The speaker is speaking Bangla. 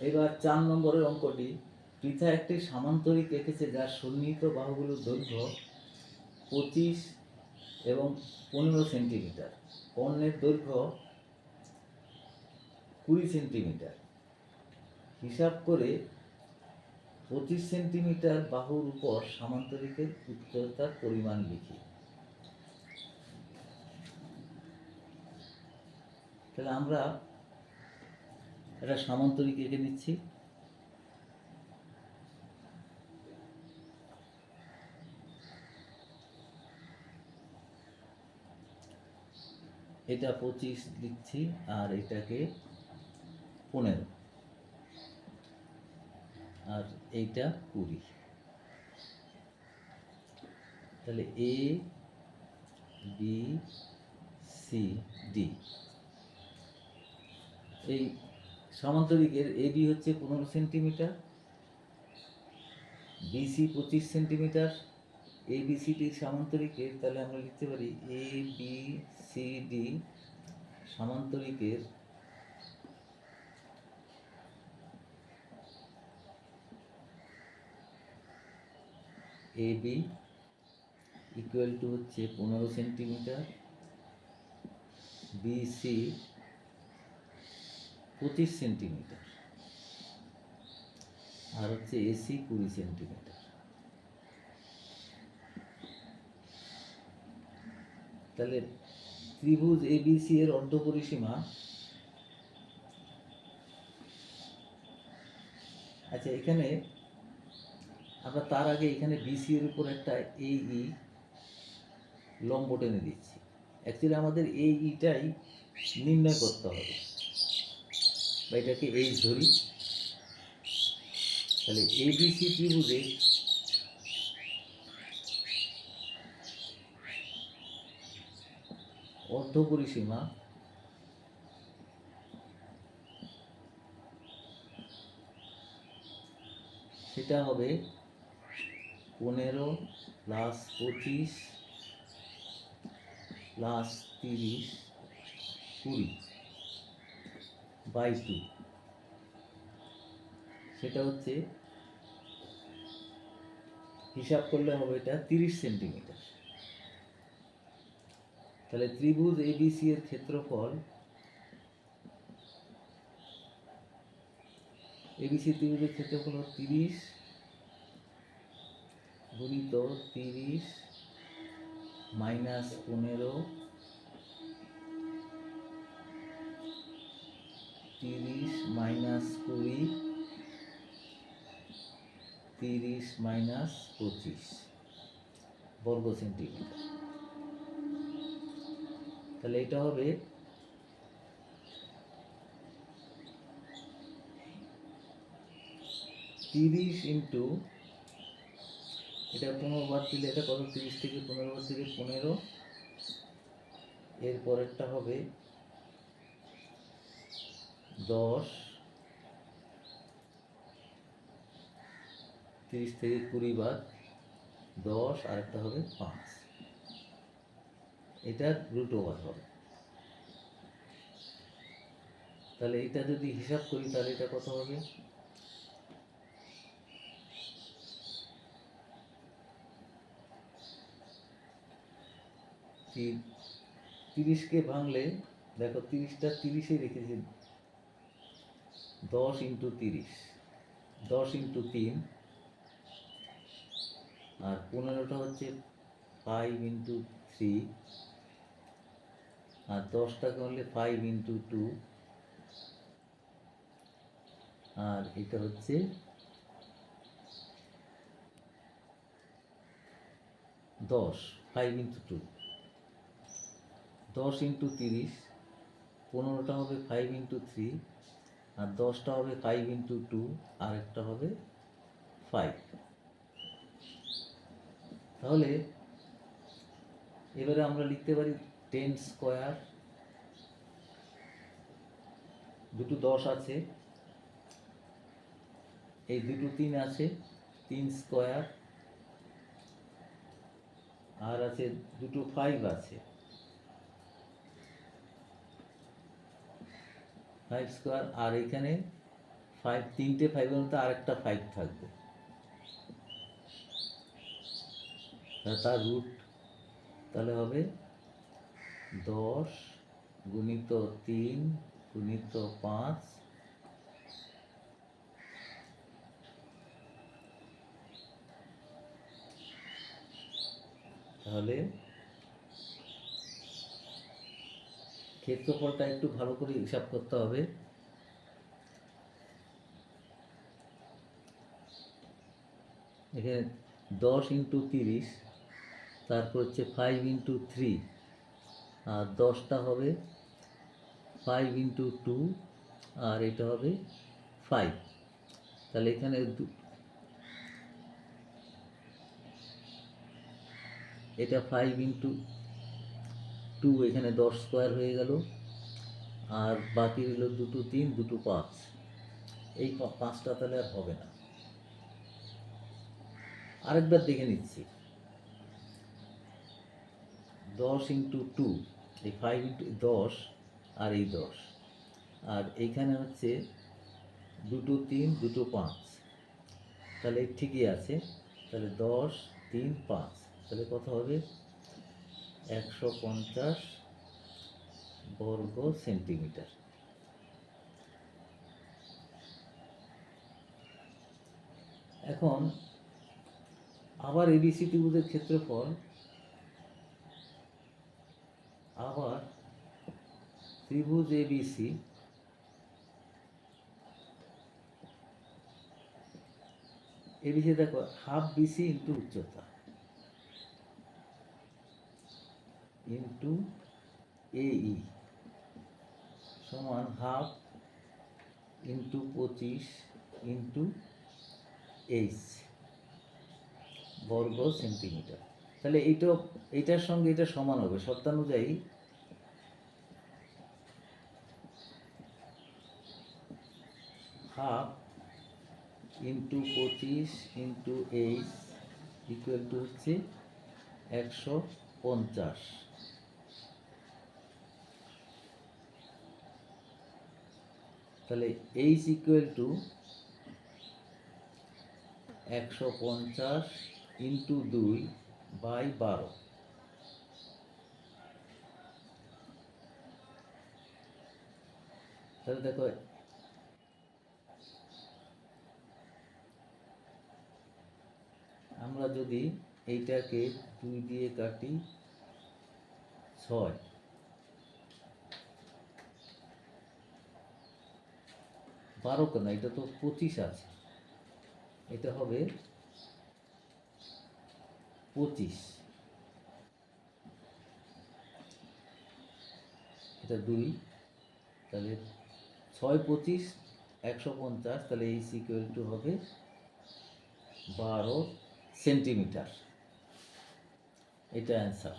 এবার চার নম্বরের অঙ্কটি। পৃথা একটি সামান্তরিক এঁকেছে যার সন্নিহিত বাহুগুলোর দৈর্ঘ্য পঁচিশ এবং পনেরো সেন্টিমিটার। কর্ণের দৈর্ঘ্য কুড়ি সেন্টিমিটার। হিসাব করে পঁচিশ সেন্টিমিটার বাহুর উপর সামান্তরিকের উচ্চতার পরিমাণ লিখি। তাহলে আমরা একটা সামান্তরিক এঁকে নিচ্ছি এটা পঁচিশ লিখছি, আর এটাকে পনেরো। আর এইটা কুড়ি। তাহলে এ বি সি ডি এই সামান্তরিকের এ বি হচ্ছে পনেরো সেন্টিমিটার বিসি পঁচিশ centimetre A B C D সামান্তরিকের, তাহলে আমরা লিখতে পারি এ বি সি ডি সামান্তরিকের। এ বি ইকুয়াল টু হচ্ছে পনেরো সেন্টিমিটার বিসি পঁচিশ সেন্টিমিটার। আর হচ্ছে এসি কুড়ি সেন্টিমিটার। তাহলে ত্রিভুজ এবিসি এর অর্ধ পরিসীমা আচ্ছা এখানে আমরা তার আগে এখানে বিসি এর উপর একটা এই ই লম্ব টেনে দিচ্ছি। অ্যাকচুয়ালি আমাদের এই ইটাই নির্ণয় করতে হবে। বা এটাকে এইচ ধরি, তাহলে এবিসি ত্রিভুজে অর্ধ পরিসীমা সেটা হবে পনেরো প্লাস পঁচিশ প্লাস তিরিশ কুড়ি। বাই টু সেটা হচ্ছে হিসাব করলে হবে এটা তিরিশ সেন্টিমিটার। তাহলে ত্রিভুজ এবিসি এর ক্ষেত্রফল এবিসি ত্রিভুজের ক্ষেত্রফল হলো তিরিশ গুণিত তিরিশ মাইনাস পনেরো তিরিশ মাইনাস কুড়ি, তিরিশ মাইনাস পঁচিশ, বর্গ সেন্টিমিটার। তাহলে এটা হবে তিরিশ ইন্টু, এটা পনেরো বার দিলে এটা কত? তিরিশ থেকে পনেরো বার দিলে পনেরো। এর পরেরটা হবে দশ, তিরিশ থেকে কুড়ি বার দশ আর একটা হবে পাঁচ। এটা রুট ওভার হবে। তাহলে এটা যদি হিসাব করি, তাহলে এটা কত হবে? তিরিশকে ভাঙলে, দেখো তিরিশটা তিরিশে রেখেছি। দশ ইন্টু তিরিশ। দশ ইন্টু তিন আর পনেরোটা হচ্ছে ফাইভ ইন্টু থ্রি আর দশটাকে হলে ফাইভ ইন্টু টু আর এটা হচ্ছে দশ ফাইভ ইন্টু টু দশ ইন্টু তিরিশ, পনেরোটা হবে ফাইভ ইন্টু থ্রি আর দশটা হবে ফাইভ ইন্টু টু আর একটা হবে ফাইভ তাহলে এবারে আমরা লিখতে পারি টেন স্কোয়ার দুটো দশ আছে, এই দুটো তিন আছে, তিন স্কোয়ার আর আছে দুটো ফাইভ আছে। ফাইভ স্কোয়ার আর এখানে ফাইভ তিনটে ফাইভের মধ্যে আরেকটা ফাইভ থাকবে। তার রুট তাহলে হবে দশ গুণিত তিন গুণিত পাঁচ। তাহলে ক্ষেত্রফলটা একটু ভালো করে হিসাব করতে হবে। এখানে দশ ইন্টু তিরিশ, তারপর হচ্ছে ফাইভ ইন্টু থ্রি আর দশটা হবে ফাইভ ইন্টু টু আর এটা হবে ফাইভ তাহলে এখানে এটা ফাইভ ইন্টু টু এখানে দশ স্কোয়ার হয়ে গেল। আর বাকি রইল দুটো তিন, দুটো পাঁচ। এই পাঁচটা তাহলে আর হবে না। আরেকবার দেখে নিচ্ছি। দশ ইন্টু টু এই ফাইভ ইন্টু দশ আর এই দশ। আর এইখানে হচ্ছে দুটো তিন, দুটো পাঁচ। তাহলে ঠিকই আছে। তাহলে দশ, তিন, পাঁচ। তাহলে কত হবে? একশো পঞ্চাশ বর্গ সেন্টিমিটার। এখন আবার এবিসি ত্রিভুজের ক্ষেত্রফল আবার ত্রিভুজ এবিসি এবিসি দেখো, হাফ বিসি ইন্টু উচ্চতা। ইন্টু এই সমান হাফ ইন্টু পঁচিশ ইন্টু এইচ বর্গ সেন্টিমিটার তাহলে এইটা, এইটার সঙ্গে এটা সমান হবে, শর্তানুযায়ী হাফ ইন্টু পঁচিশ ইন্টু এইচ ইকুয়াল টু হচ্ছে একশো পঞ্চাশ। তাহলে এইচ ইকুয়াল টু একশো পঞ্চাশ ইন্টু দুই বাই বারো। তাহলে দেখো, আমরা যদি এইটাকে দুই দিয়ে কাটি ছয় বারো কেন? এটা তো পঁচিশ আছে। এটা হবে পঁচিশ। এটা দুই। তাহলে ছয় পঁচিশ, একশো পঞ্চাশ, তাহলে এই সিকুয়েল টু হবে বারো সেন্টিমিটার। এটা অ্যান্সার